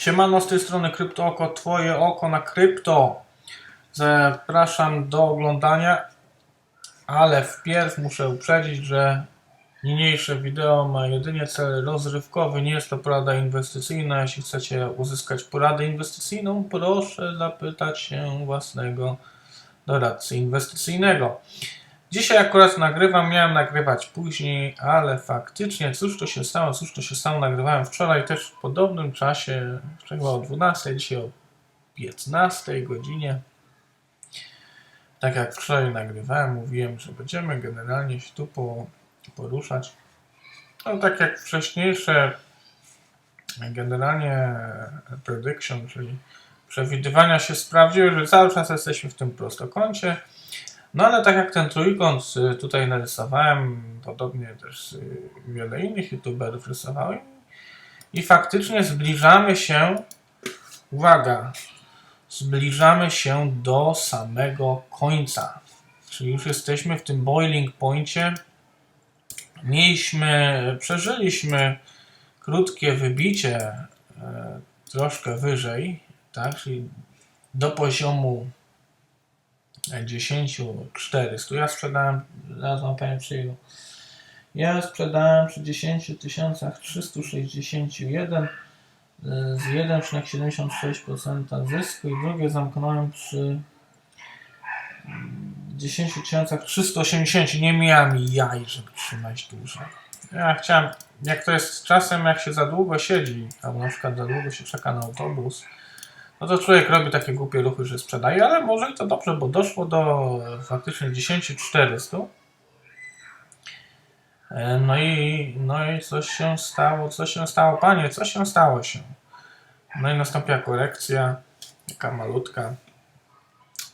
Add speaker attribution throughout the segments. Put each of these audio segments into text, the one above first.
Speaker 1: Siemano z tej strony Kryptooko, twoje oko na krypto. Zapraszam do oglądania, ale wpierw muszę uprzedzić, że niniejsze wideo ma jedynie cel rozrywkowy, nie jest to porada inwestycyjna. Jeśli chcecie uzyskać poradę inwestycyjną, proszę zapytać się własnego doradcy inwestycyjnego. Dzisiaj akurat nagrywam, miałem nagrywać później, ale faktycznie cóż to się stało, cóż to się stało, nagrywałem wczoraj też w podobnym czasie, wczoraj o 12, dzisiaj o 15 godzinie. Tak jak wczoraj nagrywałem, mówiłem, że będziemy generalnie się tu po, poruszać. No tak jak wcześniejsze generalnie prediction, czyli przewidywania się sprawdziły, że cały czas jesteśmy w tym prostokącie. No ale tak jak ten trójkąt y, tutaj narysowałem, podobnie też y, wiele innych youtuberów rysowałem i faktycznie zbliżamy się, uwaga, zbliżamy się do samego końca. Czyli już jesteśmy w tym boiling poincie. Mieliśmy, przeżyliśmy krótkie wybicie e, troszkę wyżej, tak, czyli do poziomu 10 400. Ja sprzedałem, zaraz wam powiem przy. Ja sprzedałem przy 10 361 y, z 1,76% zysku i drugie zamknąłem przy mm, 10 380. Nie miałem jaj, żeby trzymać dłużej. Ja chciałem, jak to jest z czasem, jak się za długo siedzi, albo na przykład za długo się czeka na autobus, no to człowiek robi takie głupie ruchy, że sprzedaje, ale może i to dobrze, bo doszło do e, faktycznie 10 400. E, No i, no i coś się stało, co się stało, panie, co się stało się? No i nastąpiła korekcja, taka malutka.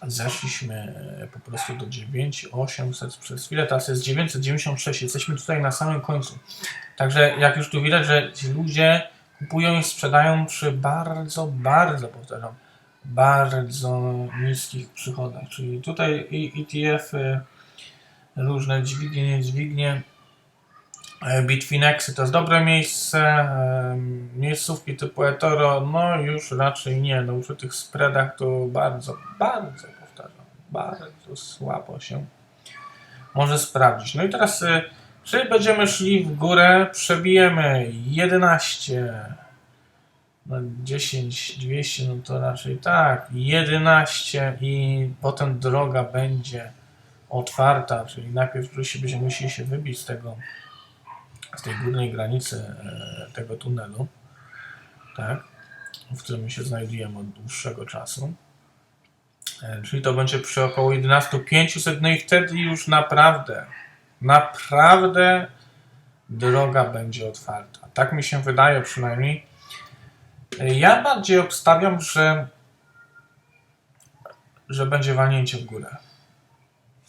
Speaker 1: Zeszliśmy e, po prostu do 9800 przez chwilę, teraz jest 996, jesteśmy tutaj na samym końcu. Także jak już tu widać, że ci ludzie kupują i sprzedają przy bardzo, bardzo, powtarzam, bardzo niskich przychodach. Czyli tutaj ETF-y, różne dźwignie, niedźwignie, e, Bitfinexy to jest dobre miejsce, e, miejscówki typu eToro, no już raczej nie, no przy tych spreadach to bardzo, bardzo, powtarzam, bardzo słabo się może sprawdzić. No i teraz y, czy będziemy szli w górę, przebijemy 11, no 10, 200, no to raczej tak, 11 i potem droga będzie otwarta, czyli najpierw oczywiście będziemy musieli się wybić z tego, z tej górnej granicy e, tego tunelu, tak, w którym się znajdujemy od dłuższego czasu. E, Czyli to będzie przy około 11 500, no i wtedy już naprawdę naprawdę droga będzie otwarta. Tak mi się wydaje przynajmniej. Ja bardziej obstawiam, że, że będzie walnięcie w górę.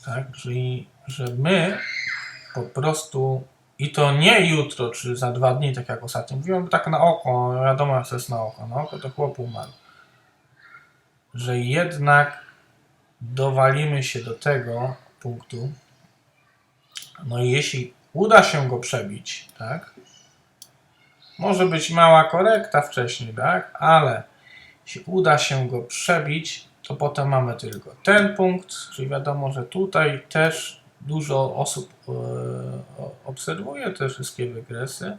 Speaker 1: Tak? Czyli, że my po prostu i to nie jutro, czy za dwa dni, tak jak ostatnio mówiłem, tak na oko, wiadomo, to jest na oko, na oko to chłop umarł. Że jednak dowalimy się do tego punktu, no i jeśli uda się go przebić, tak? Może być mała korekta wcześniej, tak? Ale jeśli uda się go przebić, to potem mamy tylko ten punkt, czyli wiadomo, że tutaj też dużo osób e, obserwuje te wszystkie wykresy.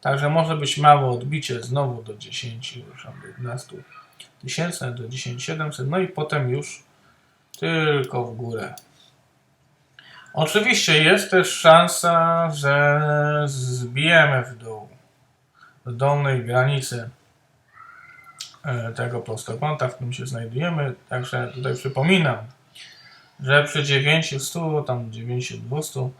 Speaker 1: Także może być małe odbicie znowu do 10, już tam do 11 tysięcy, do 10 700, no i potem już tylko w górę. Oczywiście jest też szansa, że zbijemy w dół do dolnej granicy e, tego prostokąta, w którym się znajdujemy. Także tutaj przypominam, że przy 900, tam 9200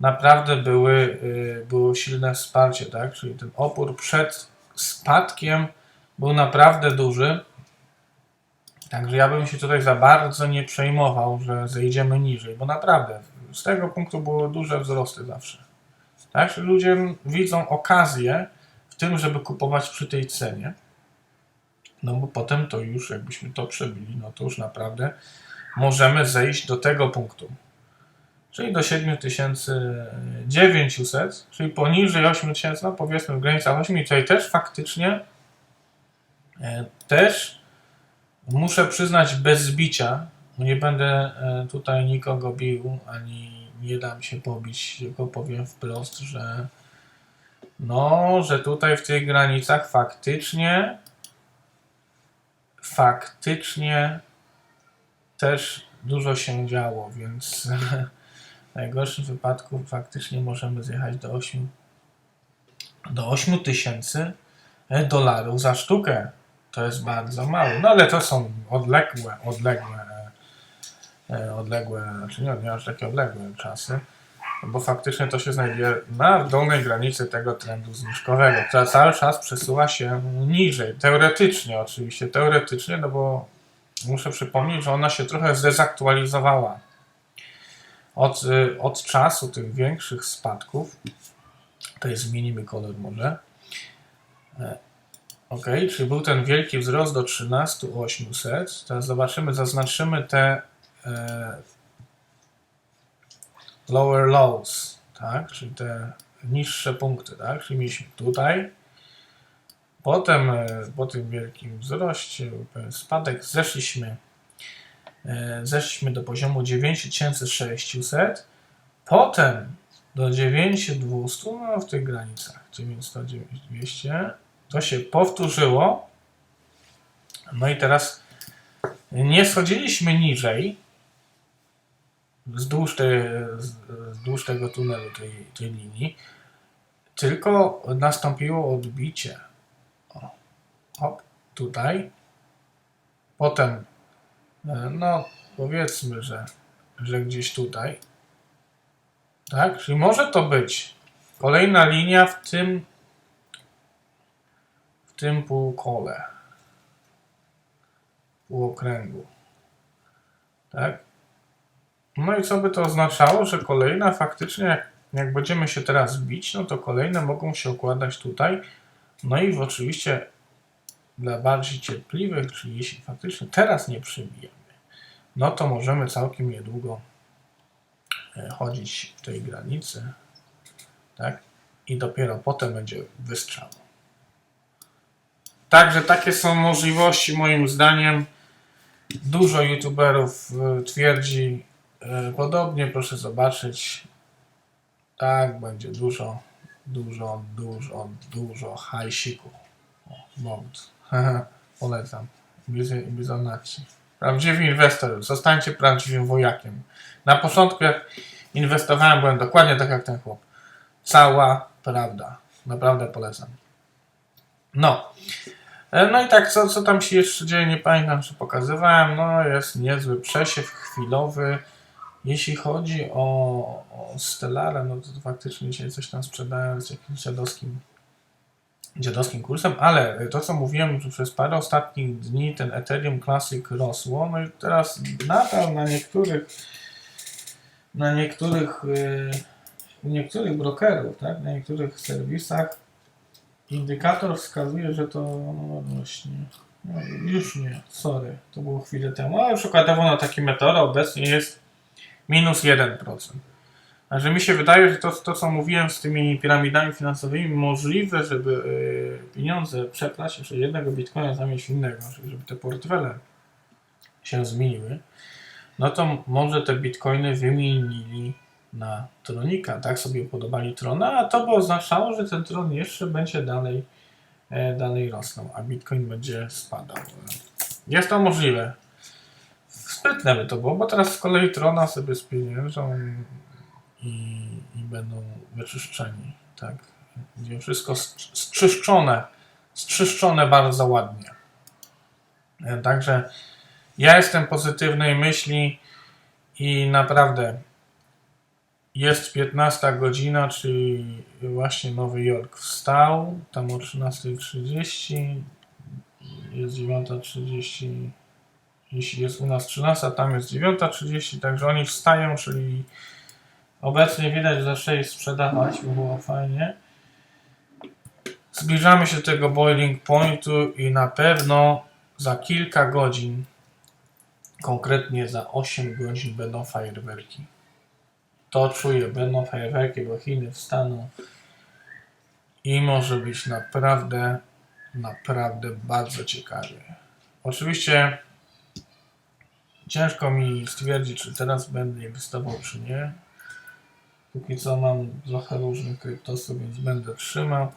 Speaker 1: naprawdę były, y, było silne wsparcie, tak? Czyli ten opór przed spadkiem był naprawdę duży. Także ja bym się tutaj za bardzo nie przejmował, że zejdziemy niżej, bo naprawdę z tego punktu były duże wzrosty zawsze. Tak? Ludzie widzą okazję w tym, żeby kupować przy tej cenie. No bo potem to już, jakbyśmy to przebili, no to już naprawdę możemy zejść do tego punktu. Czyli do 7900, czyli poniżej 8000, no powiedzmy w granicach 8, i tutaj też faktycznie E, Też muszę przyznać bez zbicia, nie będę e, tutaj nikogo bił, ani nie dam się pobić, tylko powiem wprost, że no, że tutaj w tych granicach faktycznie faktycznie też dużo się działo, więc w najgorszym wypadku faktycznie możemy zjechać do 8 do 8 tysięcy e, dolarów za sztukę. To jest bardzo mało. No ale to są odległe, odległe, odległe, znaczy nie, nie aż takie odległe czasy, bo faktycznie to się znajduje na dolnej granicy tego trendu zniżkowego, która cały czas przesuwa się niżej. Teoretycznie oczywiście, teoretycznie, no bo muszę przypomnieć, że ona się trochę zdezaktualizowała od, y, od czasu tych większych spadków. Tutaj zmienimy kolor może. E, Ok, czyli był ten wielki wzrost do 13800. Teraz zobaczymy, zaznaczymy te e, lower lows, tak? Czyli te niższe punkty, tak? Czyli mieliśmy tutaj. Potem e, po tym wielkim wzroście, pewien spadek, zeszliśmy, e, zeszliśmy do poziomu 9600. Potem do 9200, no w tych granicach, 900, 200. To się powtórzyło. No i teraz nie schodziliśmy niżej wzdłuż, te, wzdłuż tego tunelu, tej, tej linii, tylko nastąpiło odbicie. O, tutaj. Potem, e, no powiedzmy, że, że gdzieś tutaj. Tak? Czyli może to być kolejna linia w tym w tym półkole. Półokręgu. Tak? No i co by to oznaczało, że kolejna faktycznie, jak, będziemy się teraz bić, no to kolejne mogą się układać tutaj. No i oczywiście dla bardziej cierpliwych, czyli jeśli faktycznie teraz nie przybijemy, no to możemy całkiem niedługo e, chodzić w tej granicy, tak? I dopiero potem będzie wystrzał. Także takie są możliwości moim zdaniem. Dużo youtuberów e, twierdzi podobnie, proszę zobaczyć. Tak, będzie dużo, dużo, dużo, dużo hajsiku. Bond. Polecam. Bizonaci. Prawdziwy inwestor. Zostańcie prawdziwym wojakiem. Na początku jak inwestowałem, byłem dokładnie tak jak ten chłop. Cała prawda. Naprawdę polecam. No. E, No i tak, co, co tam się jeszcze dzieje, nie pamiętam, czy pokazywałem. No, jest niezły przesiew chwilowy. Jeśli chodzi o, o Stellara, no to faktycznie dzisiaj coś tam sprzedałem z jakimś dziadowskim, dziadowskim kursem, ale to, co mówiłem, że przez parę ostatnich dni ten Ethereum Classic rosło, no i teraz nadal na niektórych na niektórych yy, u niektórych brokerów, tak, na niektórych serwisach Indykator wskazuje, że to no, rośnie. No, już nie, sorry, to było chwilę temu. Ale przykładowo na taki meteor obecnie jest minus 1%. Także mi się wydaje, że to, to co mówiłem z tymi piramidami finansowymi, możliwe, żeby y, pieniądze przeplać jeszcze jednego bitcoina zamiast innego, żeby te portfele się zmieniły, no to może te bitcoiny wymienili na tronika, tak sobie upodobali trona, a to by oznaczało, że ten tron jeszcze będzie dalej, e, dalej rosnął, a bitcoin będzie spadał. Jest to możliwe. Sprytne by to było, bo teraz z kolei trona sobie spieniężą i, i będą wyczyszczeni, tak. Będzie wszystko strz- strzyszczone, strzyszczone bardzo ładnie. E, Także ja jestem pozytywnej myśli i naprawdę jest 15 godzina, czyli właśnie Nowy Jork wstał, tam o 13.30, jest 9.30, jeśli jest u nas 13, tam jest 9.30, także oni wstają, czyli obecnie widać, że zaczęli sprzedawać, by było fajnie. Zbliżamy się do tego boiling pointu i na pewno za kilka godzin, konkretnie za 8 godzin będą fajerwerki to czuję, będą fajerwerki, bo Chiny wstaną i może być naprawdę naprawdę bardzo ciekawie. Oczywiście ciężko mi stwierdzić, czy teraz będę inwestował, czy nie. Póki co mam trochę różnych kryptosów, więc będę trzymał.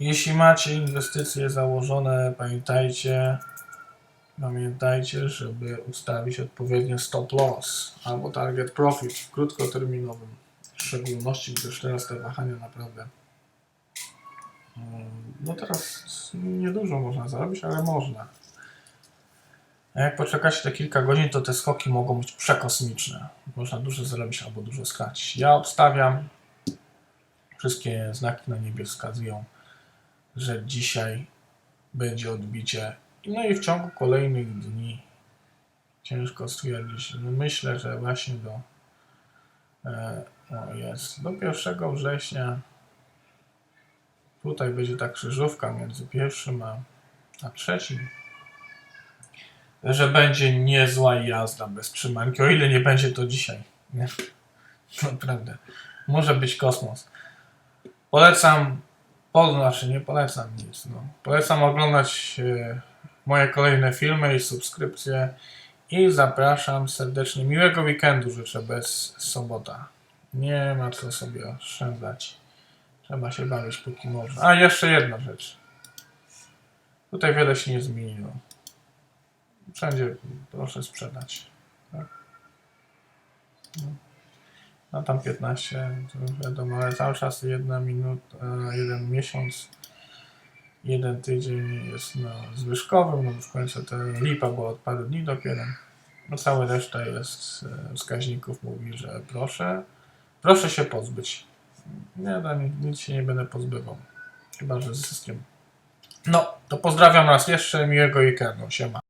Speaker 1: Jeśli macie inwestycje założone, pamiętajcie, pamiętajcie, żeby ustawić odpowiednio stop loss albo target profit w krótkoterminowym, w szczególności, gdyż teraz te wahania naprawdę mm, no teraz niedużo można zarobić, ale można. A jak poczekacie te kilka godzin, to te skoki mogą być przekosmiczne. Można dużo zarobić albo dużo stracić. Ja obstawiam, wszystkie znaki na niebie wskazują, że dzisiaj będzie odbicie. No i w ciągu kolejnych dni ciężko stwierdzić. No myślę, że właśnie do e, o jest, do 1 września tutaj będzie ta krzyżówka między pierwszym a, a trzecim że będzie niezła jazda bez trzymanki, o ile nie będzie to dzisiaj. Nie? Naprawdę. Może być kosmos. Polecam, po, znaczy nie polecam nic. No. Polecam oglądać e, moje kolejne filmy i subskrypcje i zapraszam serdecznie. Miłego weekendu życzę bez sobota. Nie ma co sobie oszczędzać. Trzeba się bawić póki można. A jeszcze jedna rzecz. Tutaj wiele się nie zmieniło. Wszędzie proszę sprzedać. Tak? No. no tam 15, to już wiadomo, ale cały czas jedna minuta, e, jeden miesiąc, jeden tydzień jest na zwyżkowym, no w końcu to lipa, bo od paru dni dopiero. No cała reszta jest e, wskaźników mówi, że proszę, proszę się pozbyć. No, nic- nic się nie będę pozbywał. Chyba, że z zyskiem. No, to pozdrawiam raz jeszcze, miłego weekendu, siema.